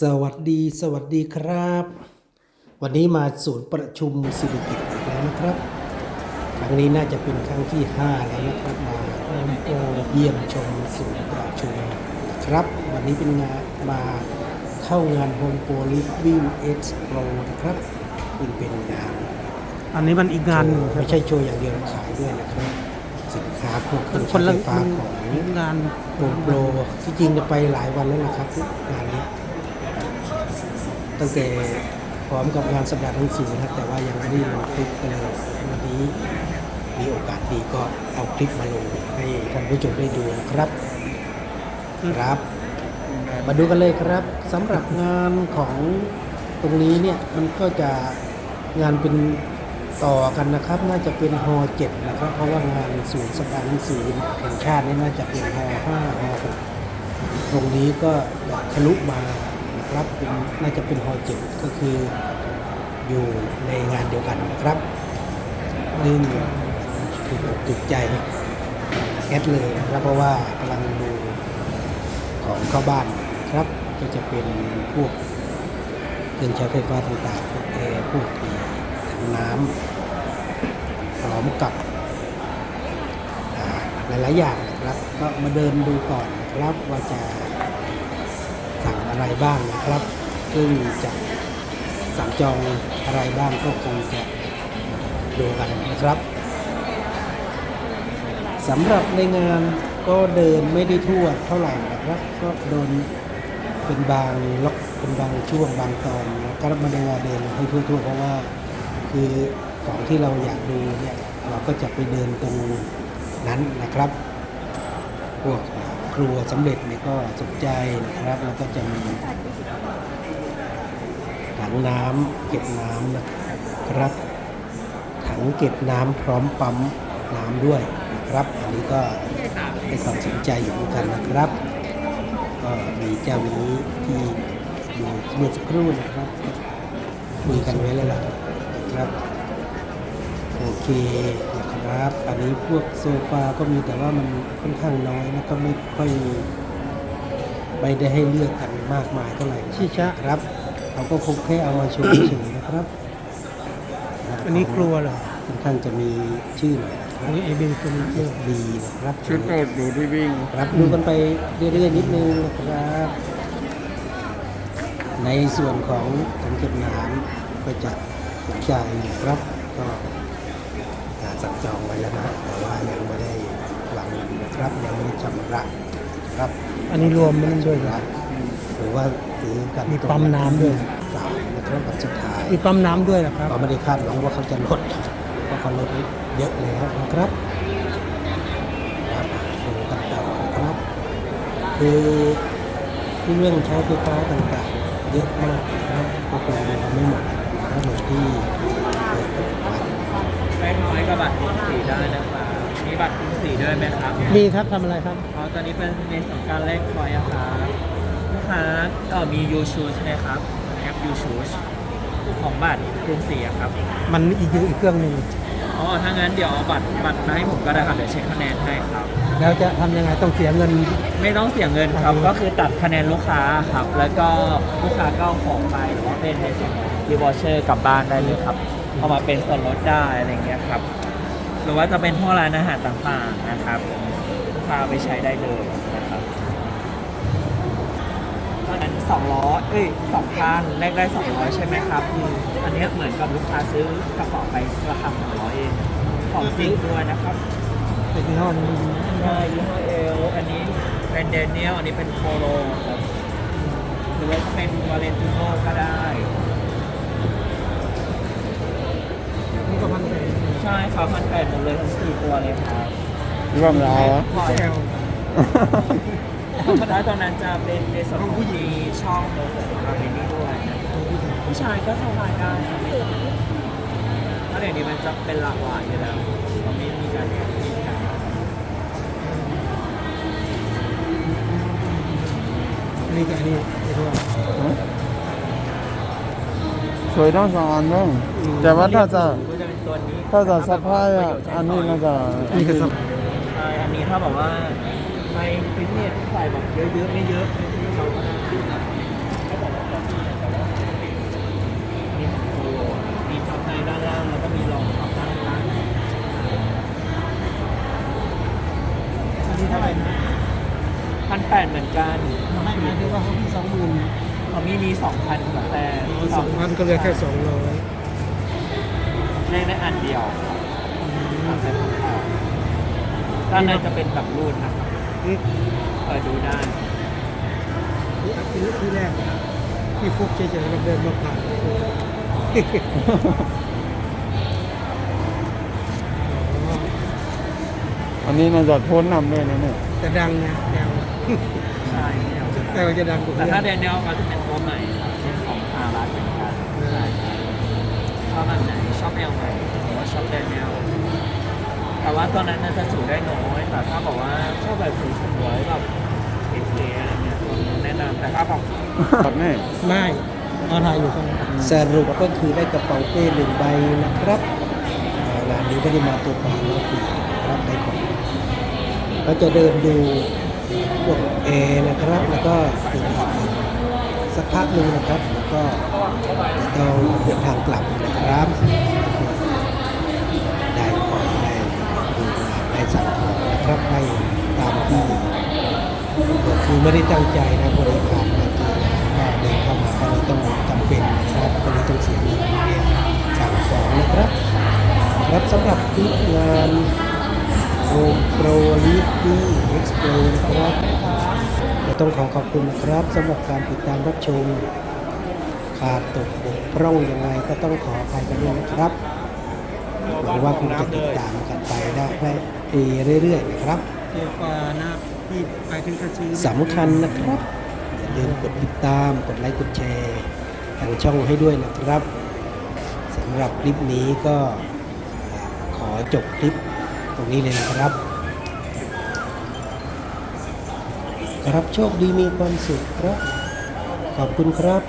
สวัสดีสวัสดีครับ วันนี้มาศูนย์ประชุมสิริกิติ์อีกแล้วนะครับ ครั้งนี้น่าจะเป็นครั้งที่ 5 แล้วนะครับมาเยี่ยมชมศูนย์ประชุมครับ วันนี้เป็นงานมาเข้างาน Home Pro Living Expo นะครับซึ่งเป็นงาน อันนี้มันอีกงานหนึ่งไม่ใช่โชว์อย่างเดียวขายด้วยนะครับสินค้าพวกเคมัรื่อนงคใช้นไฟละฟ้ามันของงานโฮมโปรที่จริงจะไปหลายวันแล้วนะครับงานเนี้ย ตั้งแต่พร้อมกับงานสัปดาห์หนังสือนะแต่ว่ายังไม่ได้ลงคลิปเลยวันนี้มีโอกาสดีก็เอาคลิปมาลงให้ท่านผู้ชมได้ดูนะครับครับ มาดูกันเลยครับสำหรับงานของตรงนี้เนี่ยมันก็จะงานเป็นต่อกันนะครับ น่าจะเป็นฮอเจ็ดนะครับ เพราะว่างานศูนย์สัปดาห์หนังสือแห่งชาตินี่น่าจะเป็นฮอห้าฮอหกตรงนี้ก็ทะลุมา รับเป็นน่าจะเป็นฮอเจ็ดก็คืออยู่ในงานเดียวกันนะครับซึ่งถูกอกถูกใจแอดเลยนะครับเพราะว่ากำลังดูของเข้าบ้านครับก็จะเป็นพวกเครื่องใช้ไฟฟ้าต่างๆพวกแอร์พวกถังน้ำพร้อมกับหลายๆอย่างนะครับ ก็มาเดินดูก่อนนะครับว่าจะ สั่งอะไรบ้างนะครับ ซึ่งจะสั่งจองอะไรบ้างก็คงจะดูกันนะครับสำหรับในงานก็เดินไม่ได้ทั่วเท่าไหร่นะครับ ก็โดนเป็นบางล็อกเป็นบางช่วงบางตอนนะครับไม่ได้ว่าเดินให้ทั่วๆเพราะว่าคือของที่เราอยากดูเนี่ยเราก็จะไปเดินตรงนั้นนะครับพวก ครัวสำเร็จเนี่ยก็สนใจนะครับ แล้วก็จะมีถังน้ำเก็บน้ำนะครับ ถังเก็บน้ำพร้อมปั๊มน้ำด้วยนะครับ อันนี้ก็ให้ความสนใจอยู่เหมือนกันนะครับ ก็มีเจ้านี้ที่อยู่เมื่อสักครู่นะครับคุยกันไว้แล้วล่ะนะครับ โอเคนะ ครับ อันนี้พวกโซฟาก็มีแต่ว่ามันค่อนข้างน้อยนะก็ไม่ค่อยไม่ได้ให้เลือกกันมากมายเท่าไหร่ชิชะครับเราก็คงแค่เอามาโชว์เฉยๆนะครับอันนี้ครัวเหรอค่อนข้างจะมีชื่อหน่อยนะคอัรันบนี้เอเบนคนเยอะ FB นะครับชุดโปรดหนูที่วิ่งครับดูกันไปเรื่อยๆนิดนึงนะครับ ในส่วนของถังเก็บน้ำก็จะสนใจนะครับก็อ่า สั่งจองไว้แล้วนะแต่ว่ายังไม่ได้วางเงินนะครับยังไม่ได้ชำระครับอันนี้รวมมันด้วยเหรอหรือว่าซื้อกันมีปั๊มน้ำด้วย สามนะครับวันสุดท้ายมีปั๊มน้ำด้วยเหรอครับเราไม่ได้คาดหวังว่าเขาจะลดเพราะเขาลดเยอะแล้วนะครับครับดูกันต่อนะครับ คือที่เรื่องใช้ไฟฟ้าต่างๆ เยอะมากนะครับก็คงดูไม่หมดนะเหมือนที่เปิดกันไว้ แบงค์น้อยกับบัตรกรุงศรีได้นะครับมีบัตรกรุงศรีด้วยไหมครับมีครับทำอะไรครับอ๋อตอนนี้เป็นในส่วนการแลกพอยต์อะครับลูกค้าเออมี U Choose ไหมครับแอป U Choose ของบัตรกรุงศรีอะครับ มันอีกอยู่อีกเครื่องหนึ่งอ๋อถ้างั้นเดี๋ยวเอาบัตรบัตรมาให้ผมก็ได้ครับเดี๋ยวเช็คคะแนนให้ครับ แล้วจะทำยังไงต้องเสียเงิน ไม่ต้องเสียเงินครับอืมก็คือตัดคะแนนลูกค้าครับ แล้วก็ลูกค้าก็เอาของไปหรือว่าเป็นในส่วนของรีวอเชอร์กลับบ้านได้เลยครับ เอามาเป็นส่วนลดได้อะไรอย่างเงี้ยครับ หรือว่าจะเป็นพวกร้านอาหารต่างๆนะครับลูกค้าเอาไปใช้ได้เลยนะครับอันนั้นสองร้อยเอ้ยสองพันแลกได้สองร้อยใช่ไหมครับอืมอันเนี้ยเหมือนกับลูกค้าซื้อกระเป๋าไปราคาสองร้อยเองของจริงด้วยนะครับเป็นยี่ห้อนี้ใช่ยี่ห้อเอลอันนี้เป็นเดนเนียลอันนี้เป็นโคโลครับหรือว่าจะเป็นวาเลนติโนก็ได้ ช่ครับพันแปดหมดเลยทั้งสี่ตัวเลยครับร่วมเราเหรอพอแซลธรรมดาตอนนั้นจะเป็นในส่วนของผู้หญิงช่องโน้ตของอาเบนี่ด้วยผู้ชายก็สบายได้ครับไม่ต้องเพราะเดี๋ยวนี้มันจะเป็นหลากหลายอยู่แล้วเราไม่มีการมีการอันนี้กับอันนี้ไอ้ตัวสวยทั้งสองอันนึงแต่ว่าถ้าจะก็จะเป็นตัวนี้ ถ้าจะซัพพายอะอันนี้มันจะนี่อันนี้ถ้าแบบว่าในฟิตเนสใส่แบบเยอะๆไม่เยอะเขาบอกว่าแต่ว่ามีตัวมีซับในด้านล่างแล้วก็มีรองซับด้านล่างอันนี้เท่าไหร่พันแปดเหมือนกันไม่ไม่ที่ว่าเขามีสองหมื่นเขามีมีสองพันแต่สองพันก็เลยแค่สองร้อย เล่นได้อันเดียวครับทำได้พันเดียวด้านในจะเป็นแบบรูดนะครับนี่เปิดดูได้ที่ที่แรกที่ฟุกเฉยๆเราเดินมาผ่านอ๋ออันนี้น่าจะพ้นนำด้วยนะเนี่ยแต่ดังนะดังใช่ครับแต่ว่าจะดังกว่าแต่ถ้าเพื่เดอนนเนลก็จะเป็นตัวใหม่ครับเป็นของสหรัฐเหมือนกันใช่ครับ ชอบแบบไหนชอบแนวไหนหรือว่าชอบเดนเนลแต่ว่าตอนนั้นน่าจะสูได้น้อยแต่ถ้าบอกว่าชอบแบบสวยๆแบบเท่ๆอะไรเงี้ยตัวนี้แนะนำแต่ถ้าบอกตัดแน่ไม่เอาถ่ายอยู่ข้างสรุปก็คือได้กระเป๋าเป้หนึ่งใบนะครับอ่านนี้ไม่ได้มาตัวเปล่าแล้วปีนะครับได้ของก็จะเดินดูพวกแอร์นะครับ แล้วก็ตื่อ สักพักหนึ่งนะครับ แล้วก็จะต้องเดินทางกลับนะครับได้ของได้ดูงานได้สั่งของนะครับได้ตามที่คือไม่ได้ตั้งใจนะบริการมาเจอก็เดินเข้ามาก็เลยต้องจำเป็นนะครับก็เลยต้องเสียเงินสั่งของนะครับครับสำหรับคลิปงานโฮมโปรลิฟตี้เอ็กซ์โปนะครับ ต้องขอขอบคุณนะครับสำหรับการติดตามรับชม ขาดตกบกพร่องยังไงก็ต้องขออภัยกันด้วยนะครับหวังว่าคงจะติดตามกันไปได้ได้เรื่อยๆนะครับเจฟ้านะที่ไปถึงกระซื้อสำคัญนะครับอย่าลืมกดติดตามกดไลค์กดแชร์ทางช่องให้ด้วยนะครับสำหรับคลิปนี้ก็ขอจบคลิปตรงนี้เลยนะครับ รับโชคดีมีความสุขครับ ขอบคุณครับ